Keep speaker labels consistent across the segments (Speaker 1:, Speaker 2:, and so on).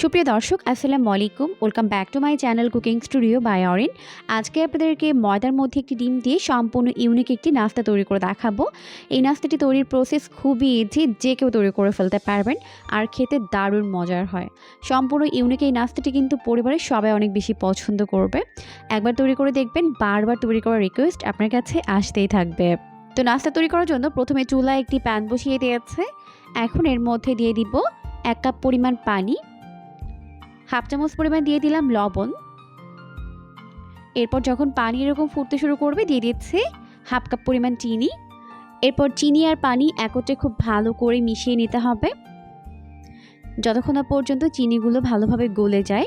Speaker 1: সুপ্রিয় দর্শক, আসসালামু আলাইকুম। Welcome back to my channel cooking studio by Arin আজকে আপনাদেরকে ময়দার মধ্যে একটি ডিম দিয়ে সম্পূর্ণ ইউনিক একটি নাস্তা তৈরি করে দেখাবো। এই নাস্তাটি তৈরির প্রসেস খুবই ইজি যে কেউ তৈরি করে ফেলতে পারবেন আর খেতে দারুণ মজার হয়। সম্পূর্ণ ইউনিক এই নাস্তাটি কিন্তু পরিবারের সবাই অনেক বেশি পছন্দ করবে। একবার তৈরি করে দেখবেন, বারবার তৈরি করার রিকোয়েস্ট আপনার কাছে আসতেই থাকবে। তো নাস্তা তৈরি করার জন্য প্রথমে চুলায় একটি প্যান বসিয়ে দিয়েছে। এখন এর মধ্যে দিয়ে দিব এক কাপ পরিমাণ পানি হাফ চামচ পরিমাণ দিয়ে দিলাম লবণ। এরপর যখন পানি এরকম ফুটতে শুরু করবে, দিয়ে দিচ্ছে হাফ কাপ পরিমাণ চিনি। এরপর চিনি আর পানি একত্রে খুব ভালো করে মিশিয়ে নিতে হবে। যতক্ষণ না পর্যন্ত চিনিগুলো ভালোভাবে গলে যায়,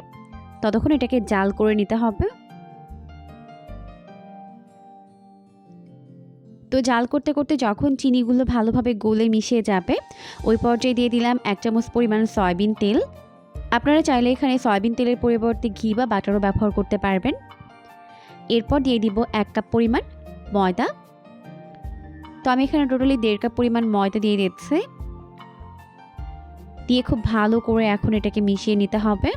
Speaker 1: ততক্ষণ এটাকে জাল করে নিতে হবে। তো জাল করতে করতে যখন চিনিগুলো ভালোভাবে গলে মিশিয়ে যাবে, ওই পর্যায়ে দিয়ে দিলাম এক চামচ পরিমাণ সয়াবিন তেল। আপনারা চাইলে এখানে সয়াবিন তেলের পরিবর্তে ঘি বা বাটারও ব্যবহার করতে পারবেন। এরপর দিয়ে দিব এক কাপ পরিমাণ ময়দা। তো আমি এখানে টোটালি দেড় কাপ পরিমাণ ময়দা দিয়ে দিচ্ছে। দিয়ে খুব ভালো করে এখন এটাকে মিশিয়ে নিতে হবে।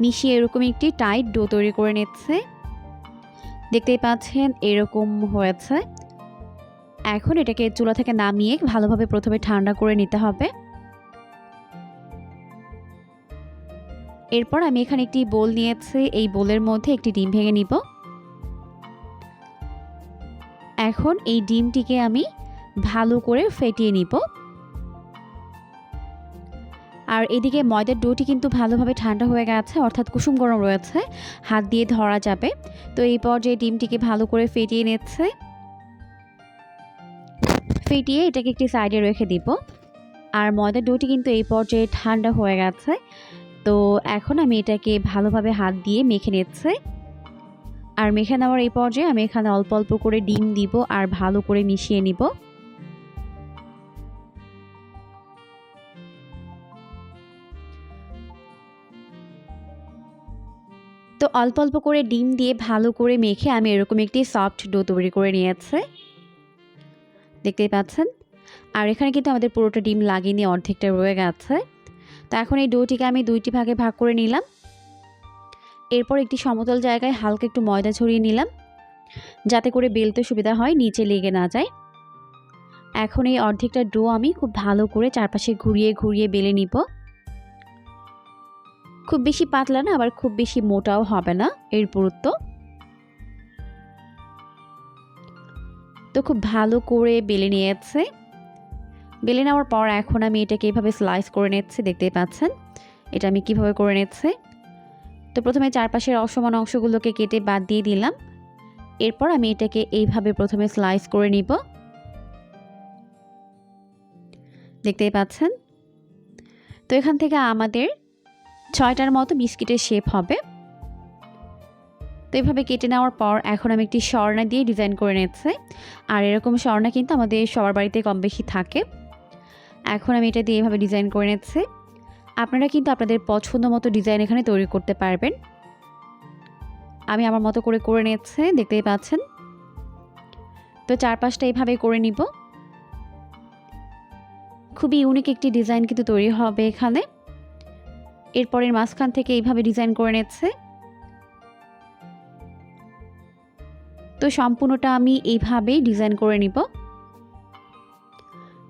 Speaker 1: মিশিয়ে এরকম একটি টাইট ডো তৈরি করে নিচ্ছে। দেখতেই পাচ্ছেন এরকম হয়েছে। এখন এটাকে চুলা থেকে নামিয়ে ভালোভাবে প্রথমে ঠান্ডা করে নিতে হবে। এরপর আমি এখানে একটি বোল নিয়েছি, এই বোলের মধ্যে একটি ডিম ভেঙে নিব। এখন এই ডিমটিকে আমি ভালো করে ফেটিয়ে নিব। আর এদিকে ময়দার ডোটি কিন্তু ভালোভাবে ঠান্ডা হয়ে গেছে, অর্থাৎ কুসুম গরম রয়েছে, হাত দিয়ে ধরা যাবে। তো এই পর্যায়ে ডিমটিকে ভালো করে ফেটিয়ে নিচ্ছে। ফেটিয়ে এটাকে একটি সাইডে রেখে দিব। আর ময়দার ডোটি কিন্তু এই পর্যায়ে ঠান্ডা হয়ে গেছে। তো এখন আমি এটাকে ভালোভাবে হাত দিয়ে মেখে নিচ্ছে। আর মেখে নেওয়ার এই পর্যায়ে আমি এখানে অল্প অল্প করে ডিম দিব আর ভালো করে মিশিয়ে নিব। তো অল্প অল্প করে ডিম দিয়ে ভালো করে মেখে আমি এরকম একটি সফট ডো তৈরি করে নিয়েছে। দেখতেই পাচ্ছেন? আর এখানে কিন্তু আমাদের পুরোটা ডিম লাগিয়ে নিয়ে অর্ধেকটা রয়ে গেছে। তো এখন এই ডোটিকে আমি দুইটি ভাগে ভাগ করে নিলাম। এরপর একটি সমতল জায়গায় হালকা একটু ময়দা ছড়িয়ে নিলাম, যাতে করে বেলতে সুবিধা হয়, নিচে লেগে না যায়। এখন এই অর্ধেকটা ডো আমি খুব ভালো করে চারপাশে ঘুরিয়ে ঘুরিয়ে বেলে নিব। খুব বেশি পাতলা না, আবার খুব বেশি মোটাও হবে না এর পুরুত্ব। তো খুব ভালো করে বেলে নিয়েছে। বেলে নেওয়ার পর এখন আমি এটাকে এইভাবে স্লাইস করে নিচ্ছি, দেখতেই পাচ্ছেন? এটা আমি কীভাবে করে নিচ্ছি? তো প্রথমে চারপাশের অসমান অংশগুলোকে কেটে বাদ দিয়ে দিলাম। এরপর আমি এটাকে এইভাবে প্রথমে স্লাইস করে নিব। দেখতেই পাচ্ছেন? তো এখান থেকে আমাদের ছয়টার মতো বিস্কিটের শেপ হবে। তো এভাবে কেটে নেওয়ার পর এখন আমি একটি স্বর্ণা দিয়ে ডিজাইন করে নিচ্ছি। আর এরকম স্বর্ণা কিন্তু আমাদের সবার বাড়িতে কম বেশি থাকে। এখন আমি এটা দিয়ে এভাবে ডিজাইন করে নিচ্ছি। আপনারা কিন্তু আপনাদের পছন্দ মতো ডিজাইন এখানে তৈরি করতে পারবেন। আমি আমার মতো করে করে নিচ্ছে, দেখতেই পাচ্ছেন? তো চারপাশটা এইভাবে করে নিব। খুবই ইউনিক একটি ডিজাইন কিন্তু তৈরি হবে এখানে। এরপরের মাঝখান থেকে এইভাবে ডিজাইন করে নিচ্ছে। তো সম্পূর্ণটা আমি এইভাবেই ডিজাইন করে নিব।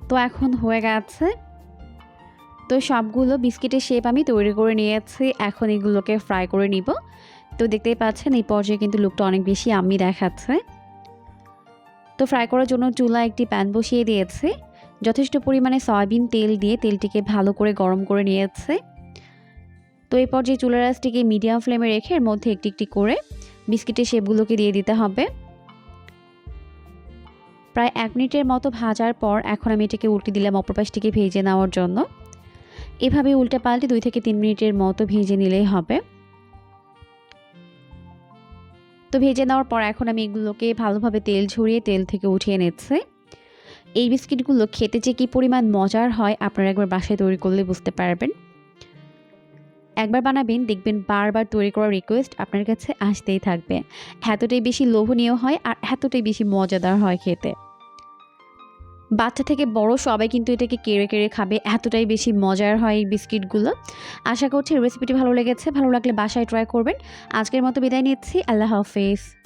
Speaker 1: তো এখন হয়ে গেছে। তো সবগুলো বিস্কিটের শেপ আমি তৈরি করে নিয়েছি। এখন এগুলোকে ফ্রাই করে নিব। তো দেখতেই পাচ্ছেন এই পর্যায়ে কিন্তু লুকটা অনেক বেশি আমি দেখাচ্ছে। তো ফ্রাই করার জন্য চুলা একটি প্যান বসিয়ে দিয়েছে। যথেষ্ট পরিমাণে সয়াবিন তেল দিয়ে তেলটিকে ভালো করে গরম করে নিয়েছে। তো এই পর্যায়ে চুলার রাসটিকে মিডিয়াম ফ্লেমে রেখে এর মধ্যে একটি একটি করে বিস্কিটের শেপগুলোকে দিয়ে দিতে হবে। প্রায় এক মিনিটের মতো ভাজার পর এখন আমি এটাকে উল্টে দিলাম অপর পাশটিকে ভেজে নেওয়ার জন্য। এভাবে উল্টে পাল্টে দুই থেকে তিন মিনিটের মতো ভেজে নিলেই হবে। তো ভেজে নেওয়ার পর এখন আমি এগুলোকে ভালোভাবে তেল ঝরিয়ে তেল থেকে উঠিয়ে নিচ্ছে। এই বিস্কিটগুলো খেতে যে কী পরিমাণ মজার হয় আপনারা একবার বাসায় তৈরি করলে বুঝতে পারবেন। একবার বানাবেন, দেখবেন বারবার তৈরি করার রিকোয়েস্ট আপনার কাছে আসতেই থাকবে। এতটাই বেশি লোভনীয় হয় আর এতটাই বেশি মজাদার হয় খেতে। বাচ্চা থেকে বড় সবাই কিন্তু এটাকে কেড়ে কেড়ে খাবে, এতটাই বেশি মজার হয় এই বিস্কিটগুলো। আশা করছি রেসিপিটি ভালো লেগেছে, ভালো লাগলে বাসায় ট্রাই করবেন। আজকের মতো বিদায় নিচ্ছি, আল্লাহ হাফেজ।